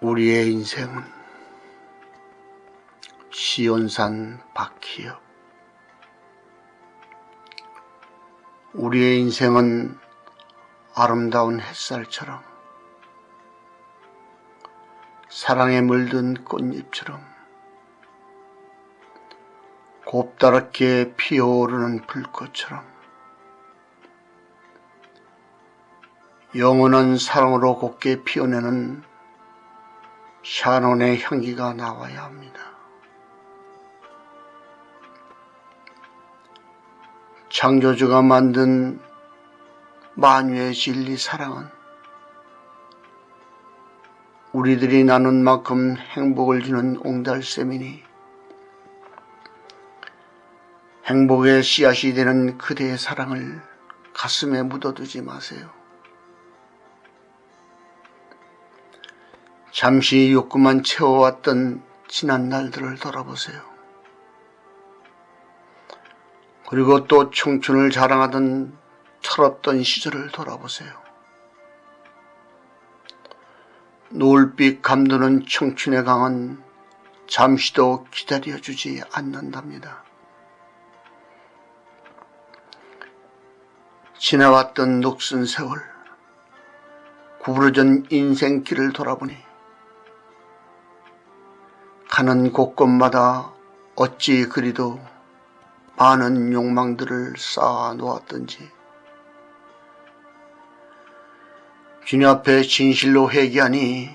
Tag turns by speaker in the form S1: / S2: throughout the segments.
S1: 우리의 인생은 시온산 바퀴요. 우리의 인생은 아름다운 햇살처럼 사랑에 물든 꽃잎처럼 곱다랗게 피어오르는 불꽃처럼 영원한 사랑으로 곱게 피어내는 샤론의 향기가 나와야 합니다. 창조주가 만든 만유의 진리 사랑은 우리들이 나눈 만큼 행복을 주는 옹달샘이니 행복의 씨앗이 되는 그대의 사랑을 가슴에 묻어두지 마세요. 잠시 욕구만 채워왔던 지난 날들을 돌아보세요. 그리고 또 청춘을 자랑하던 철없던 시절을 돌아보세요. 노을빛 감도는 청춘의 강은 잠시도 기다려주지 않는답니다. 지나왔던 녹슨 세월, 구부러진 인생길을 돌아보니 가는 곳곳마다 어찌 그리도 많은 욕망들을 쌓아 놓았던지 주님 앞에 진실로 회개하니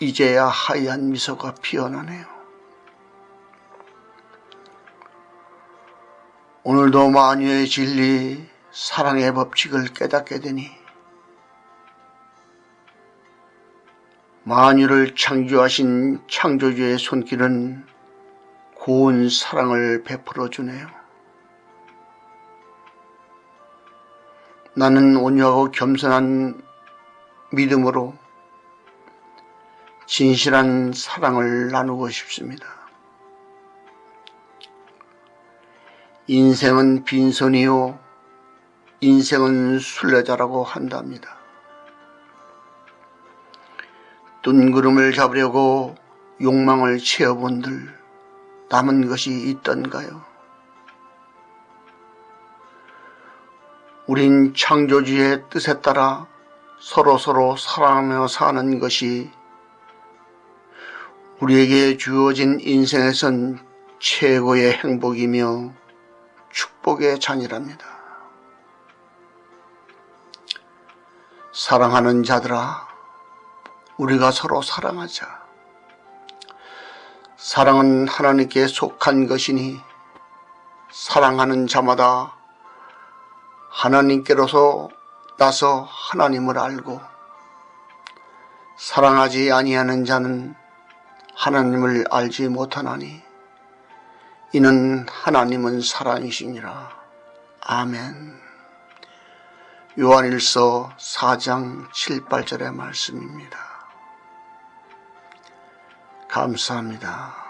S1: 이제야 하얀 미소가 피어나네요. 오늘도 마녀의 진리, 사랑의 법칙을 깨닫게 되니 만유를 창조하신 창조주의 손길은 고운 사랑을 베풀어 주네요. 나는 온유하고 겸손한 믿음으로 진실한 사랑을 나누고 싶습니다. 인생은 빈손이요, 인생은 순례자라고 한답니다. 뜬구름을 잡으려고 욕망을 채워본들 남은 것이 있던가요? 우린 창조주의 뜻에 따라 서로 서로 사랑하며 사는 것이 우리에게 주어진 인생에선 최고의 행복이며 축복의 잔이랍니다. 사랑하는 자들아, 우리가 서로 사랑하자. 사랑은 하나님께 속한 것이니 사랑하는 자마다 하나님께로서 나서 하나님을 알고 사랑하지 아니하는 자는 하나님을 알지 못하나니 이는 하나님은 사랑이시니라. 아멘. 요한일서 4장 7, 8절의 말씀입니다. 감사합니다.